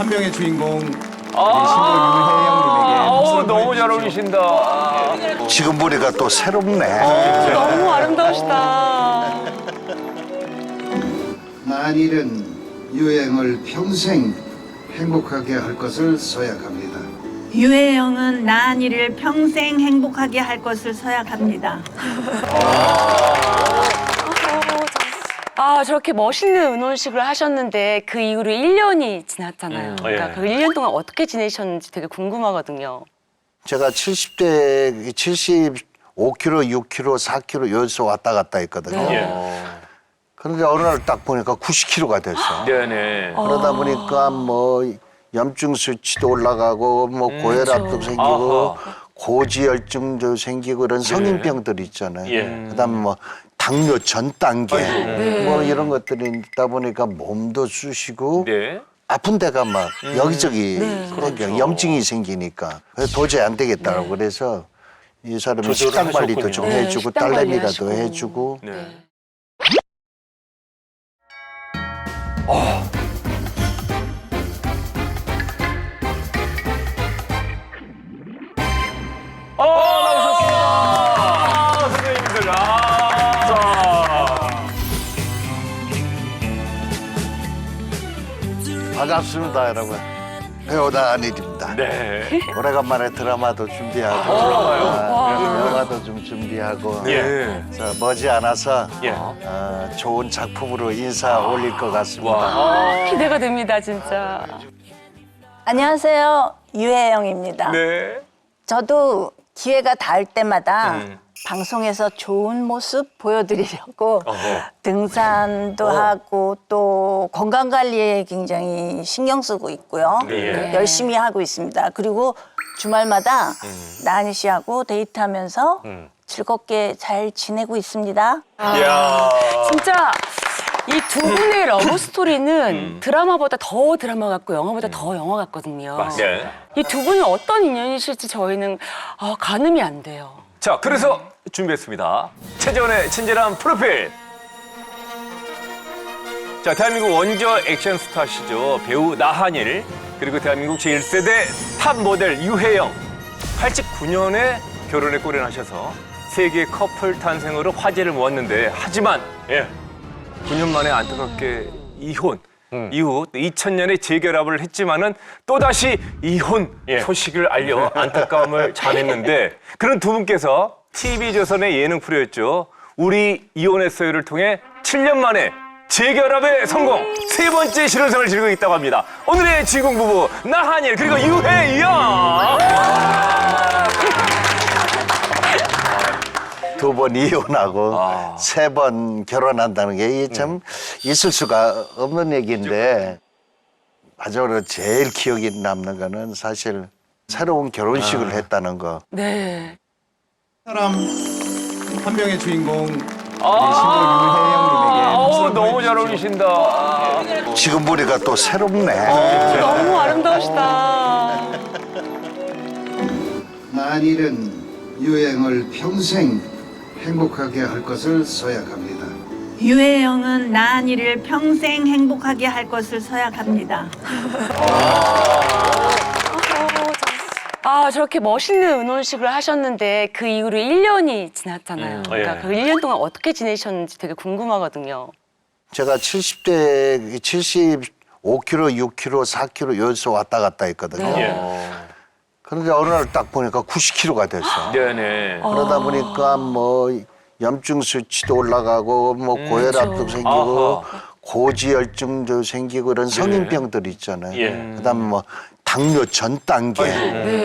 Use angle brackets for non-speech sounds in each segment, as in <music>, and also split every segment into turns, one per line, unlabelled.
한 명의 주인공
아, 어우,
신동윤
너무 잘 어울리신다.
지금 보니까 또 새롭네.
너무 아름다우시다.
만일은 유행을 평생 행복하게 할 것을 서약합니다.
유해영은 나은이를 평생 행복하게 할 것을 서약합니다.
아, 저렇게 멋있는 은혼식을 하셨는데 그 이후로 1년이 지났잖아요.
음,
그러니까
예.
그 1년 동안 어떻게 지내셨는지 되게 궁금하거든요.
제가 70대 75kg, 6kg, 4kg 여기서 왔다 갔다 했거든요.
예.
그런데 어느 날 딱 보니까 90kg가 됐어.
네네.
그러다 보니까 뭐 염증 수치도 올라가고 뭐 고혈압도 생기고 고지혈증도 생기고 이런 성인병들 있잖아요.
예.
그다음에 뭐 당뇨 전 단계 뭐 이런 것들이 있다 보니까 몸도 쑤시고
네.
아픈 데가 막 여기저기 생겨 염증이 생기니까 그래서 도저히 안 되겠다고 그래서 이 사람이
조절을
식단 관리도
하셨군요.
좀
네,
해주고
식단
딸내미라도
하시고.
해주고
네. 어,
반갑습니다 여러분 배우 나은일입니다
네.
오래간만에 드라마도 준비하고 아, 영화도 좀 준비하고
예.
자, 머지않아서
예.
어, 좋은 작품으로 인사 올릴 것 같습니다
와.
기대가 됩니다, 진짜.
안녕하세요. 유해영입니다.
네.
저도 기회가 닿을 때마다
음.
방송에서 좋은 모습 보여드리려고
어허.
등산도 하고 또 건강 관리에 굉장히 신경 쓰고 있고요.
예.
열심히 하고 있습니다. 그리고 주말마다 나은희 씨하고 데이트하면서
음.
즐겁게 잘 지내고 있습니다.
이야.
진짜 이 두 분의 러브 스토리는
음.
드라마보다 더 드라마 같고 영화보다 더 영화 같거든요.
네.
이두 분이 어떤 인연이실지 저희는 아, 가늠이 안 돼요.
자, 그래서 준비했습니다. 최재원의 친절한 프로필. 자, 대한민국 원조 액션 스타시죠. 배우 나한일, 그리고 대한민국 제1세대 탑 모델 유혜영. 89년에 결혼에 꼬련하셔서 세계 커플 탄생으로 화제를 모았는데, 하지만, 예, 9년 만에 안타깝게 이혼. 이후 2000년에 재결합을 했지만은 또다시 이혼 소식을 알려 안타까움을 <laughs> 자냈는데 그런 두 분께서 TV조선의 예능 프로였죠. 우리 이혼했어요를 통해 7년 만에 재결합의 성공 세 번째 실현생을 지르고 있다고 합니다. 오늘의 주인공 부부 나한일 그리고 유혜영.
두 번 이혼하고
아.
세번 결혼한다는 게 참 있을 수가 없는 얘기인데 마지막으로 제일 기억에 남는 거는 사실 새로운 결혼식을 했다는 거
네.
사람 한 명의 주인공
아, 어우,
신동윤
너무 잘 어울리신다.
지금 보니까 또 새롭네
너무 아름다우시다. <laughs>
만일은 유행을 평생 행복하게 할 것을 서약합니다.
유해영은 나은이를 평생 행복하게 할 것을 서약합니다.
아, 저렇게 멋있는 은혼식을 하셨는데 그 이후로 1년이 지났잖아요. 그러니까
예.
그 1년 동안 어떻게 지내셨는지 되게 궁금하거든요.
제가 70대 75kg, 6kg, 4kg 여기서 왔다 갔다 했거든요
예.
그런데 어느 날 딱 보니까 90kg가 됐어
네네.
그러다 보니까 뭐 염증 수치도 올라가고 뭐 고혈압도 생기고 고지혈증도 생기고 이런 성인병들 있잖아요.
예.
그다음에 뭐 당뇨 전 단계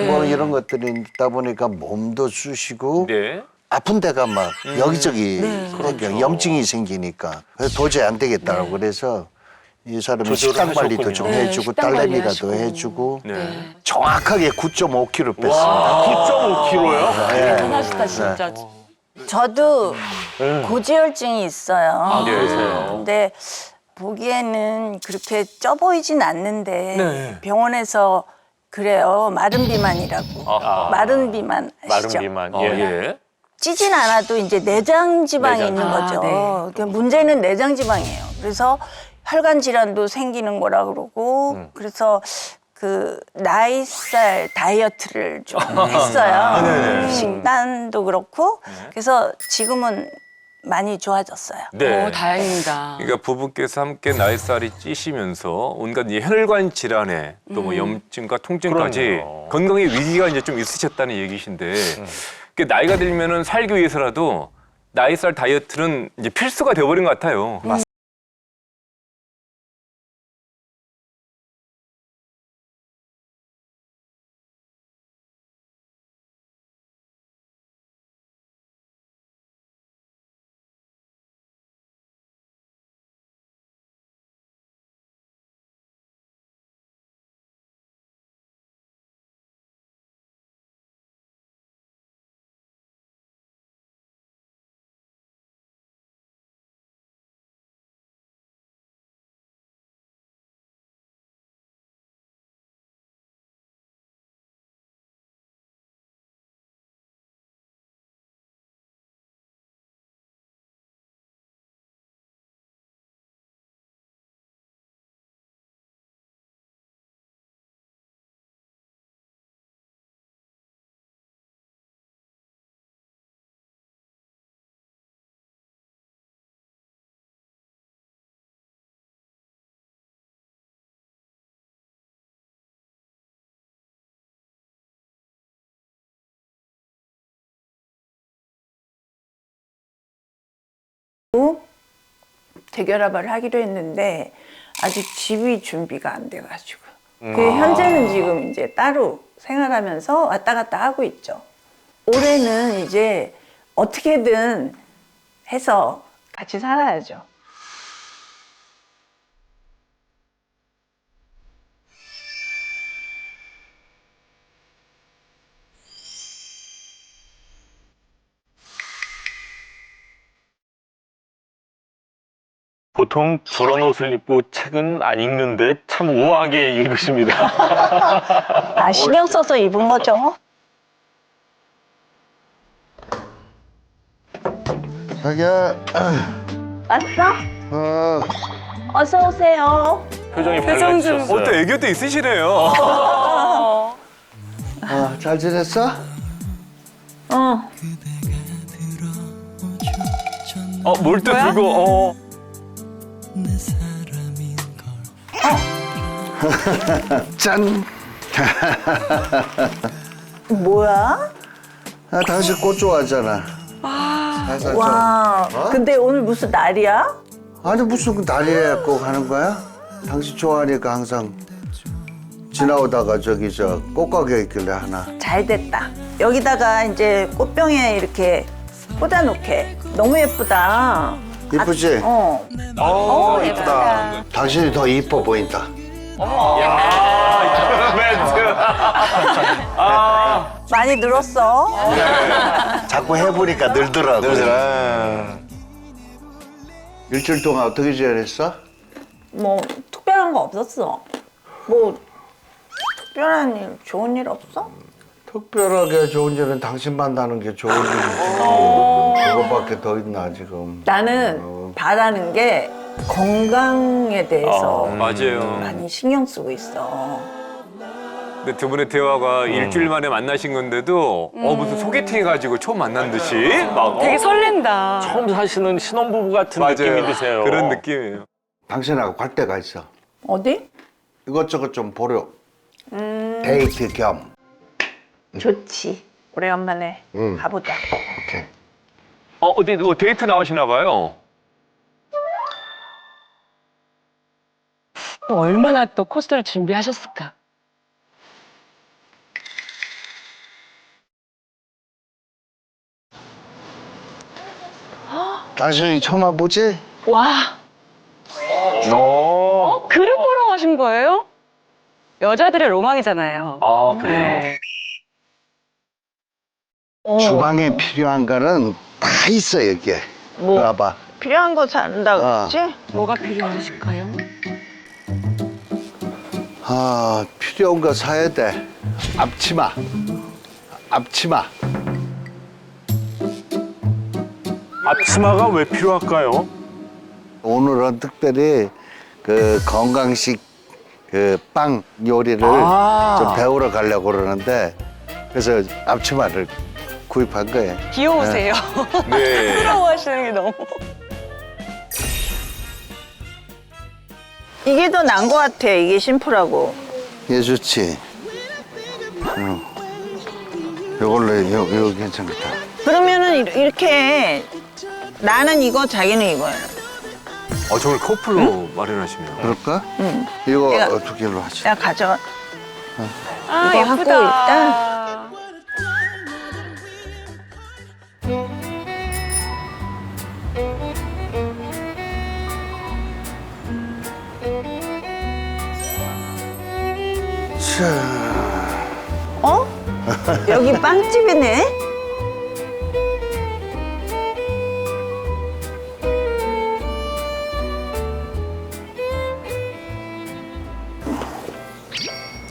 뭐 이런 것들이 있다 보니까 몸도 쑤시고
네.
아픈 데가 막 여기저기 생겨 염증이 생기니까 그래서 도저히 안 되겠다고 그래서 이 사람이
조절을
식단 관리도 좀
하셨군요.
네,
해주고
식단
딸내미라도
하시고.
해주고
네.
정확하게 9.5kg 뺐습니다.
9.5kg요?
예.
대단하시다, 진짜.
저도 고지혈증이 있어요.
네.
근데 보기에는 그렇게 쪄 보이진 않는데
네.
병원에서 그래요. 마른 비만이라고.
아하.
마른 비만
마른
아시죠?
비만.
어,
예.
예.
찌진 않아도 이제 내장 지방이
내장.
있는
아,
거죠.
네.
그러니까 문제는 내장 지방이에요. 그래서 혈관 질환도 생기는 거라 그러고 그래서 그 나이살 다이어트를 좀 <laughs> 했어요. 식단도 그렇고 그래서 지금은 많이 좋아졌어요.
네.
오, 다행입니다.
그러니까 부부께서 함께 나이살이 찌시면서 온갖 이 혈관 질환에 또 뭐 염증과 통증까지
그럼요.
건강의 위기가 이제 좀 있으셨다는 얘기신데 그 나이가 들면은 살기 위해서라도 나이살 다이어트는 이제 필수가 되어버린 것 같아요.
재결합을 하기로 했는데 아직 집이 준비가 안 돼가지고 그 현재는 지금 이제 따로 생활하면서 왔다 갔다 하고 있죠. 올해는 이제 어떻게든 해서 같이 살아야죠.
보통 저런 옷을 입고 책은 안 읽는데 참 우아하게 읽으십니다. <laughs>
아 신경 써서 입은 거죠.
자기야,
왔어?
어,
어서 오세요.
표정이
표정 좀-
밝아지셨어요.
어, 또 애교도 있으시네요.
어. <laughs>
어, 잘 지냈어?
어.
어, 뭘또 들고, 어. <laughs>
짠! <laughs>
뭐야?
아, 당신 꽃 좋아하잖아. 살살 좀.
와. 근데 오늘 무슨 날이야?
아니 무슨 날이에 꼭 하는 거야? 당신 좋아하니까 항상 지나오다가 저기 저 꽃가게 있길래 하나.
잘 됐다. 여기다가 이제 꽃병에 이렇게 꽂아놓게. 너무 예쁘다.
이쁘지?
어.
어, 예쁘다.
당신이 더 이뻐 보인다. <laughs>
많이 늘었어.
자꾸 해보니까 늘더라고. 늘더라. 일주일 동안 어떻게 지냈어?
뭐 특별한 거 없었어. 뭐 특별한 일, 좋은 일 없어?
특별하게 좋은 일은 당신 만나는 게 좋은 일이지. 그거밖에 더 있나 지금.
나는 바라는 게 건강에 대해서
맞아요.
많이 신경 쓰고 있어.
근데 두 분의 대화가 일주일 만에 만나신 건데도 어 무슨 소개팅 해가지고 처음 만난 듯이 막
되게
어,
설렌다.
처음 사시는 신혼부부 같은
맞아요.
느낌이 드세요.
그런 느낌이에요.
당신하고 갈 데가 있어.
어디?
이것저것 좀 보려. 데이트 겸.
좋지. 오래간만에
응.
가보자.
어 어디 뭐 데이트 나오시나 봐요.
또 얼마나 또 코스를 준비하셨을까?
당신이 처음 와보지?
와, 어, 그림 보러 가신 거예요? 여자들의 로망이잖아요.
아, 그래요?
네.
주방에 필요한 거는 다 있어 여기에.
뭐?
봐봐.
필요한 거 산다
어.
그랬지?
뭐가 필요하실까요?
아 필요한 거 사야 돼. 앞치마. 앞치마.
앞치마가 왜 필요할까요?
오늘은 특별히 그 건강식 그 빵 요리를
아.
좀 배우러 가려고 그러는데 그래서 앞치마를 구입한 거예요.
귀여우세요.
네. <laughs>
부러워하시는 게 너무.
이게 더 나은 것 같아. 이게 심플하고.
얘 좋지. 응. 요걸로 요, 요 괜찮겠다.
그러면은 이- 이렇게 나는 이거 자기는 이거예요.
어, 저걸 커플로 마련하시면.
그럴까? 응. 이거
내가-
어떻게로 하지?
내가 가져가.
아,
이거 하고
예쁘다.
어? 빵집이네?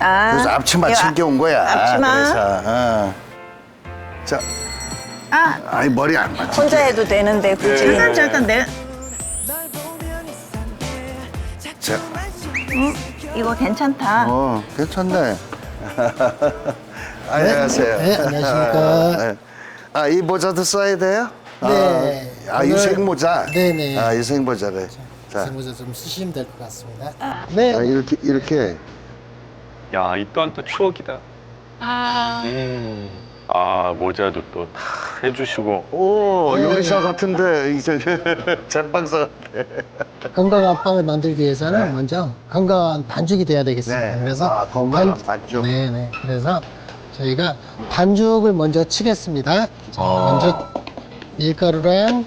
아,
그래서 앞치마
이거
챙겨온 거야.
앞치마?
그래서 어. 자,
아,
아이 머리 안 맞지?
혼자 해도 되는데 굳이. 잠깐 잠깐 내
자,
이거 괜찮다.
어, 괜찮네. <laughs> 안녕하세요.
네, 안녕하십니까. <laughs>
네. 아, 이 모자도 써야 돼요?
네.
아, 아
오늘-
유색 모자.
네네.
아, 유색 모자래. 자,
모자 좀 쓰시면 될 것 같습니다.
아,
네.
이렇게 이렇게.
야, 이 또한 또 추억이다.
아,
음. 아, 모자도 또 다 해주시고.
오, 요리사 같은데 이제 <laughs> 제빵사 같아.
건강한 빵을 만들기 위해서는 먼저 건강한 반죽이 돼야 되겠습니다.
네.
그래서
아, 건강한 반죽.
네네. 그래서 저희가 반죽을 먼저 치겠습니다. 자, 먼저 밀가루랑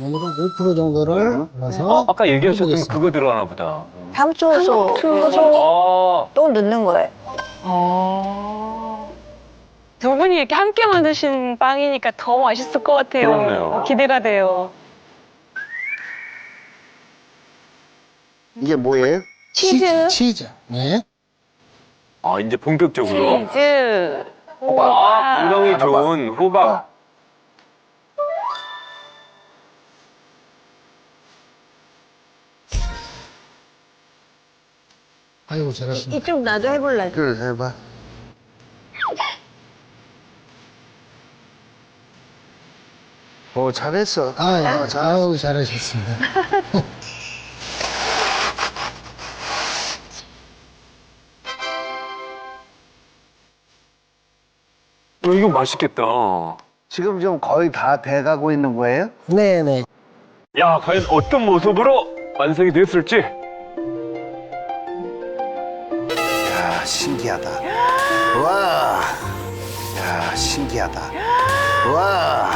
오늘은 5% 정도를 넣어서
아까 얘기하셨던
해보겠습니다.
그거 들어가나 보다.
향초소
아,
또 넣는 거예요.
어. 두 분이 이렇게 함께 만드신 빵이니까 더 맛있을 것 같아요.
그렇네요.
기대가 돼요.
이게 뭐예요?
치즈.
치즈. 네.
아 이제 본격적으로.
치즈.
아, 건강이 좋은 호박.
아이고 잘했습니다.
이쪽 나도 해볼래.
그래 해봐. 오 잘했어.
아, 예. 아우 잘하셨습니다. <laughs>
이거 맛있겠다.
지금 좀 거의 다 돼가고 있는 거예요?
네네.
야, 과연 어떤 모습으로 완성이 됐을지.
야 신기하다. 와. 야 신기하다. 와.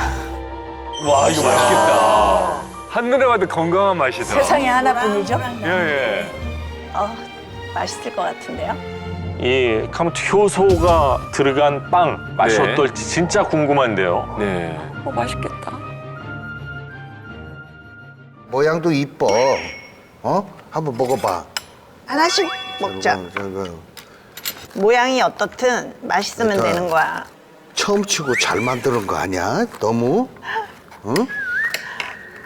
와, 이거 맛있겠다. 한눈에 봐도 건강한 맛이다.
세상에 하나뿐이죠?
예, 예.
어, 맛있을 것 같은데요?
이 카모트 효소가 들어간 빵 맛이
네.
어떨지 진짜 궁금한데요.
네.
어, 맛있겠다.
모양도 이뻐. 어? 한번 먹어봐.
하나씩 먹자.
저거, 저거.
모양이 어떻든 맛있으면
일단-
되는 거야.
처음 치고 잘 만드는 거 아니야? 너무? 응?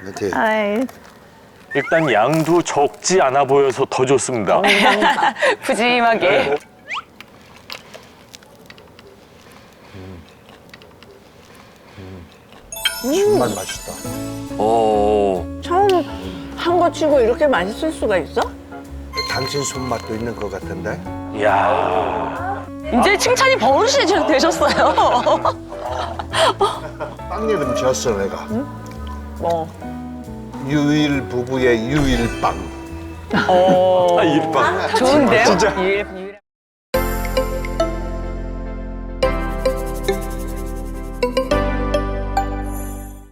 이렇게
아이,
일단 양도 적지 않아 보여서 더 좋습니다.
푸짐하게.
정말 맛있다.
오.
처음 한 거 치고 이렇게 맛있을 수가 있어?
당신 손맛도 있는 것 같은데?
이야.
이제 칭찬이 버릇이 되셨어요. <laughs>
빵 이름 지었어 내가.
뭐.
유일 부부의 유일 빵.
아, 이빵.
좋은데요?
진짜.
예.